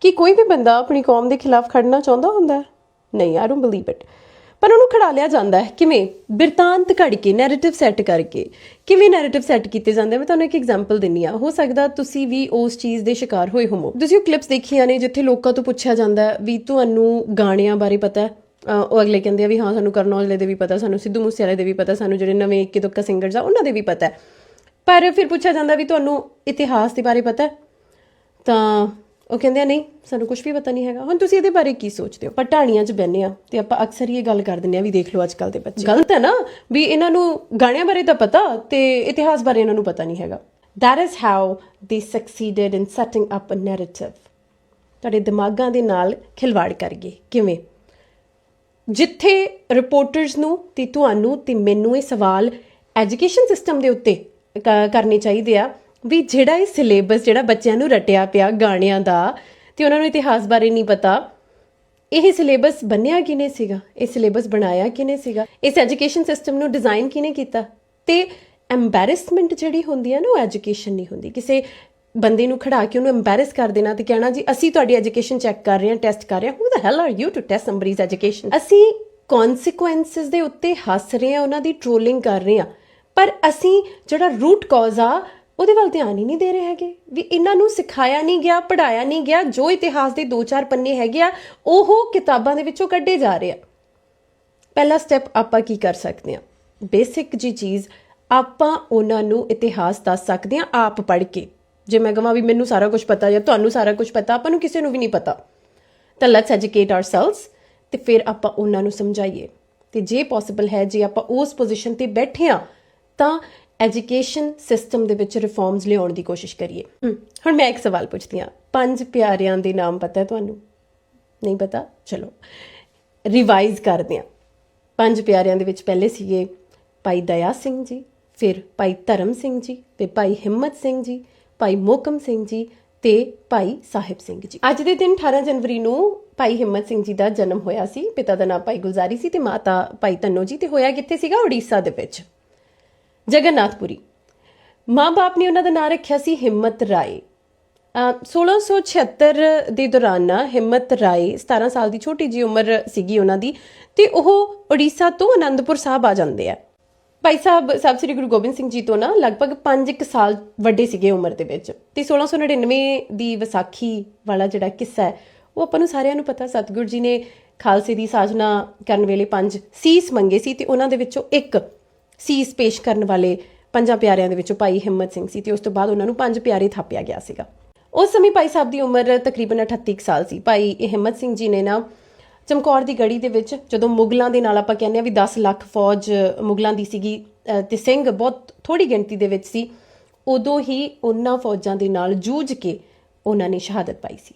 ਕਿ ਕੋਈ ਵੀ ਬੰਦਾ ਆਪਣੀ ਕੌਮ ਦੇ ਖਿਲਾਫ ਖੜਨਾ ਚਾਹੁੰਦਾ ਹੁੰਦਾ ਨਹੀਂ ਆਈ ਡੋਨਟ ਬਲੀਵ ਇਟ ਪਰ ਉਹਨੂੰ ਖੜਾ ਲਿਆ ਜਾਂਦਾ ਹੈ। ਕਿਵੇਂ? ਬਿਰਤਾਂਤ ਘੜ ਕੇ ਨੈਰੇਟਿਵ ਸੈੱਟ ਕਰਕੇ। ਕਿਵੇਂ ਨੈਰੇਟਿਵ ਸੈੱਟ ਕੀਤੇ ਜਾਂਦੇ ਮੈਂ ਤੁਹਾਨੂੰ ਇੱਕ ਐਗਜ਼ਾਮਪਲ ਦਿੰਨੀ ਆ ਹੋ ਸਕਦਾ ਤੁਸੀਂ ਵੀ ਉਸ ਚੀਜ਼ ਦੇ ਸ਼ਿਕਾਰ ਹੋਏ ਹੋਵੋ। ਤੁਸੀਂ ਉਹ ਕਲਿੱਪਸ ਦੇਖੀਆਂ ਨੇ ਜਿੱਥੇ ਲੋਕਾਂ ਤੋਂ ਪੁੱਛਿਆ ਜਾਂਦਾ ਵੀ ਤੁਹਾਨੂੰ ਗਾਣਿਆਂ ਬਾਰੇ ਪਤਾ ਹੈ? ਉਹ ਅਗਲੇ ਕਹਿੰਦੇ ਆ ਵੀ ਹਾਂ, ਸਾਨੂੰ ਕਰਨ ਔਜਲੇ ਦੇ ਵੀ ਪਤਾ, ਸਾਨੂੰ ਸਿੱਧੂ ਮੂਸੇਵਾਲੇ ਦੇ ਵੀ ਪਤਾ, ਸਾਨੂੰ ਜਿਹੜੇ ਨਵੇਂ ਇੱਕੇ ਦੁੱਕਾ ਸਿੰਗਰਸ ਆ, ਉਹਨਾਂ ਦੇ ਵੀ ਪਤਾ ਪਰ ਫਿਰ ਪੁੱਛਿਆ ਜਾਂਦਾ ਵੀ ਤੁਹਾਨੂੰ ਇਤਿਹਾਸ ਦੇ ਬਾਰੇ ਪਤਾ ਤਾਂ ਉਹ ਕਹਿੰਦੇ ਆ, ਨਹੀਂ, ਸਾਨੂੰ ਕੁਝ ਵੀ ਪਤਾ ਨਹੀਂ ਹੈਗਾ। ਹੁਣ ਤੁਸੀਂ ਇਹਦੇ ਬਾਰੇ ਕੀ ਸੋਚਦੇ ਹੋ? ਪਰ ਢਾਣੀਆਂ 'ਚ ਬੈੰਨੇ ਆ ਤੇ ਆਪਾਂ ਅਕਸਰ ਹੀ ਇਹ ਗੱਲ ਕਰ ਦਿੰਦੇ ਆ ਵੀ ਦੇਖ ਲਓ ਅੱਜ ਕੱਲ ਦੇ ਬੱਚੇ। ਗਲਤ ਹੈ ਨਾ ਵੀ ਇਹਨਾਂ ਨੂੰ ਗਾਣਿਆਂ ਬਾਰੇ ਤਾਂ ਪਤਾ ਤੇ ਇਤਿਹਾਸ ਬਾਰੇ ਇਹਨਾਂ ਨੂੰ ਪਤਾ ਨਹੀਂ ਹੈਗਾ। That is how they succeeded in setting up a narrative ਤੁਹਾਡੇ ਦਿਮਾਗਾਂ ਦੇ ਨਾਲ ਖਿਲਵਾੜ ਕਰ ਗਏ ਕਿਵੇਂ? ਜਿੱਥੇ ਰਿਪੋਰਟਰਸ ਨੂੰ ਤੇ ਤੁਹਾਨੂੰ ਤੇ ਮੈਨੂੰ ਇਹ ਸਵਾਲ ਐਜੂਕੇਸ਼ਨ ਸਿਸਟਮ ਦੇ ਉੱਤੇ ਕ- ਕਰਨੇ ਚਾਹੀਦੇ ਆ ਵੀ ਜਿਹੜਾ ਇਹ ਸਿਲੇਬਸ ਜਿਹੜਾ ਬੱਚਿਆਂ ਨੂੰ ਰਟਿਆ ਪਿਆ ਗਾਣਿਆਂ ਦਾ ਤੇ ਉਹਨਾਂ ਨੂੰ ਇਤਿਹਾਸ ਬਾਰੇ ਨਹੀਂ ਪਤਾ, ਇਹ ਸਿਲੇਬਸ ਬਣਿਆ ਕਿਨੇ ਸੀਗਾ? ਇਹ ਸਿਲੇਬਸ ਬਣਾਇਆ ਕਿਨੇ ਸੀਗਾ? ਇਸ ਐਜੂਕੇਸ਼ਨ ਸਿਸਟਮ ਨੂੰ ਡਿਜ਼ਾਈਨ ਕਿਨੇ ਕੀਤਾ? ਤੇ ਐਮਬੈਰਸਮੈਂਟ ਜਿਹੜੀ ਹੁੰਦੀ ਹੈ ਨਾ, ਉਹ ਐਜੂਕੇਸ਼ਨ ਨਹੀਂ ਹੁੰਦੀ। ਕਿਸੇ ਬੰਦੇ ਨੂੰ ਖੜਾ ਕੇ ਉਹਨੂੰ ਐਮਬੈਰਸ ਕਰ ਦੇਣਾ ਤੇ ਕਹਿਣਾ ਜੀ, ਅਸੀਂ ਤੁਹਾਡੀ ਐਜੂਕੇਸ਼ਨ ਚੈੱਕ ਕਰ ਰਹੇ ਹਾਂ ਟੈਸਟ ਕਰ ਰਹੇ ਹਾਂ। Who the hell are you to test somebody's education ਅਸੀਂ ਕਨਸੀਕੁਐਂਸਸ ਦੇ ਉੱਤੇ ਹੱਸ ਰਹੇ ਹਾਂ, ਉਹਨਾਂ ਦੀ ਟ੍ਰੋਲਿੰਗ ਕਰ ਰਹੇ ਹਾਂ। ਪਰ ਅਸੀਂ ਜਿਹੜਾ ਰੂਟ ਕਾਜ਼ ਆ ਉਹਦੇ ਵੱਲ ਧਿਆਨ ਹੀ ਨਹੀਂ ਦੇ ਰਹੇ ਹੈਗੇ। ਵੀ ਇਹਨਾਂ ਨੂੰ ਸਿਖਾਇਆ ਨਹੀਂ ਗਿਆ ਪੜਾਇਆ ਨਹੀਂ ਗਿਆ, ਜੋ ਇਤਿਹਾਸ ਦੇ 2-4 ਪੰਨੇ ਹੈਗੇ ਆ, ਉਹ ਕਿਤਾਬਾਂ ਦੇ ਵਿੱਚੋਂ ਕੱਢੇ ਜਾ ਰਹੇ ਆ। ਪਹਿਲਾ ਸਟੈਪ ਆਪਾਂ ਕੀ ਕਰ ਸਕਦੇ ਹਾਂ ਬੇਸਿਕ ਜੀ ਚੀਜ਼, ਆਪਾਂ ਉਹਨਾਂ ਨੂੰ ਇਤਿਹਾਸ ਦੱਸ ਸਕਦੇ ਹਾਂ ਆਪ ਪੜ੍ਹ ਕੇ। ਜੇ ਮੈਂ ਕਹਾਂ ਵੀ ਮੈਨੂੰ ਸਾਰਾ ਕੁਝ ਪਤਾ ਜਾਂ ਤੁਹਾਨੂੰ ਸਾਰਾ ਕੁਝ ਪਤਾ, ਆਪਾਂ ਨੂੰ ਕਿਸੇ ਨੂੰ ਵੀ ਨਹੀਂ ਪਤਾ। ਤਾਂ ਲੈਟਸ ਐਜੂਕੇਟ ਆਰਸੈਲਵਸ ਤੇ ਫਿਰ ਆਪਾਂ ਉਹਨਾਂ ਨੂੰ ਸਮਝਾਈਏ। ਤੇ ਜੇ ਪੋਸੀਬਲ ਹੈ, ਜੇ ਆਪਾਂ ਉਸ ਪੋਜੀਸ਼ਨ ਤੇ ਬੈਠੇ ਆ, ਤਾਂ ਐਜੂਕੇਸ਼ਨ ਸਿਸਟਮ ਦੇ ਵਿੱਚ ਰਿਫਾਰਮਸ ਲਿਆਉਣ ਦੀ ਕੋਸ਼ਿਸ਼ ਕਰੀਏ। ਹੁਣ ਮੈਂ ਇੱਕ ਸਵਾਲ ਪੁੱਛਦੀ ਹਾਂ। ਪੰਜ ਪਿਆਰਿਆਂ ਦੇ ਨਾਮ ਪਤਾ ਹੈ ਤੁਹਾਨੂੰ? ਨਹੀਂ ਪਤਾ? ਚਲੋ। ਰਿਵਾਈਜ਼ ਕਰਦੇ ਆ ਪੰਜ ਪਿਆਰਿਆਂ ਦੇ ਵਿੱਚ ਪਹਿਲੇ ਸੀਗੇ ਭਾਈ ਦਇਆ ਸਿੰਘ ਜੀ, ਫਿਰ ਭਾਈ ਧਰਮ ਸਿੰਘ ਜੀ, ਤੇ ਭਾਈ ਹਿੰਮਤ ਸਿੰਘ ਜੀ, ਭਾਈ ਮੋਕਮ ਸਿੰਘ ਜੀ, ਤੇ ਭਾਈ ਸਾਹਿਬ ਸਿੰਘ ਜੀ। ਅੱਜ ਦੇ ਦਿਨ 18 ਜਨਵਰੀ ਨੂੰ ਭਾਈ ਹਿੰਮਤ ਸਿੰਘ ਜੀ ਦਾ ਜਨਮ ਹੋਇਆ ਸੀ। ਪਿਤਾ ਦਾ ਨਾਮ ਭਾਈ ਗੁਲਜ਼ਾਰੀ ਸੀ ਤੇ ਮਾਤਾ ਭਾਈ ਤੰਨੋ ਜੀ ਤੇ ਹੋਇਆ ਕਿੱਥੇ ਸੀਗਾ? ਉੜੀਸਾ ਦੇ ਵਿੱਚ। ਜਗਨਨਾਥਪੁਰੀ ਮਾਂ-ਬਾਪ ਨੇ ਉਹਨਾਂ ਦਾ ਨਾਂ ਰੱਖਿਆ ਸੀ ਹਿੰਮਤ ਰਾਏ ਅਹ 1676 ਦੇ ਦੌਰਾਨ ਨਾ ਹਿੰਮਤ ਰਾਏ 17 ਸਾਲ ਦੀ ਛੋਟੀ ਜੀ ਉਮਰ ਸੀਗੀ ਉਹਨਾਂ ਦੀ ਤੇ ਉਹ ਉੜੀਸਾ ਤੋਂ ਅਨੰਦਪੁਰ ਸਾਹਿਬ ਆ ਜਾਂਦੇ ਆ ਭਾਈ ਸਾਹਿਬ ਸਾਹਿਬ ਸ੍ਰੀ ਗੁਰੂ ਗੋਬਿੰਦ ਸਿੰਘ ਜੀ ਤੋਂ ਨਾ ਲਗਭਗ 5 ਸਾਲ ਵੱਡੇ ਸੀਗੇ ਉਮਰ ਦੇ ਵਿੱਚ ਤੇ 1699 ਦੀ ਵਿਸਾਖੀ ਵਾਲਾ ਜਿਹੜਾ ਕਿੱਸਾ ਹੈ ਉਹ ਆਪਾਂ ਨੂੰ ਸਾਰਿਆਂ ਨੂੰ ਪਤਾ ਸਤਿਗੁਰੂ ਜੀ ਨੇ ਖਾਲਸੇ ਦੀ ਸਾਜਨਾ ਕਰਨ ਵੇਲੇ ਪੰਜ ਸੀਸ ਮੰਗੇ ਸੀ ਤੇ ਉਹਨਾਂ ਦੇ ਵਿੱਚੋਂ ਇੱਕ ਸੀਸ ਪੇਸ਼ ਕਰਨ ਵਾਲੇ ਪੰਜਾਂ ਪਿਆਰਿਆਂ ਦੇ ਵਿੱਚੋਂ ਭਾਈ ਹਿੰਮਤ ਸਿੰਘ ਸੀ ਤੇ ਉਸ ਤੋਂ ਬਾਅਦ ਉਹਨਾਂ ਨੂੰ ਪੰਜ ਪਿਆਰੇ ਥਾਪਿਆ ਗਿਆ ਸੀਗਾ। ਉਸ ਸਮੇਂ ਭਾਈ ਸਾਹਿਬ ਦੀ ਉਮਰ ਤਕਰੀਬਨ 38 ਕੁ ਸਾਲ ਸੀ। ਭਾਈ ਹਿੰਮਤ ਸਿੰਘ ਜੀ ਨੇ ਨਾ ਚਮਕੌਰ ਦੀ ਗੜੀ ਦੇ ਵਿੱਚ ਜਦੋਂ ਮੁਗਲਾਂ ਦੇ ਨਾਲ ਆਪਾਂ ਕਹਿੰਦੇ ਆ ਵੀ 10 ਲੱਖ ਫੌਜ ਮੁਗਲਾਂ ਦੀ ਸੀਗੀ, ਅਹ ਤੇ ਸਿੰਘ ਬਹੁਤ ਥੋੜੀ ਗਿਣਤੀ ਦੇ ਵਿੱਚ ਸੀ, ਉਦੋਂ ਹੀ ਉਹਨਾਂ ਫੌਜਾਂ ਦੇ ਨਾਲ ਜੂਝ ਕੇ ਉਹਨਾਂ ਨੇ ਸ਼ਹਾਦਤ ਪਾਈ ਸੀ।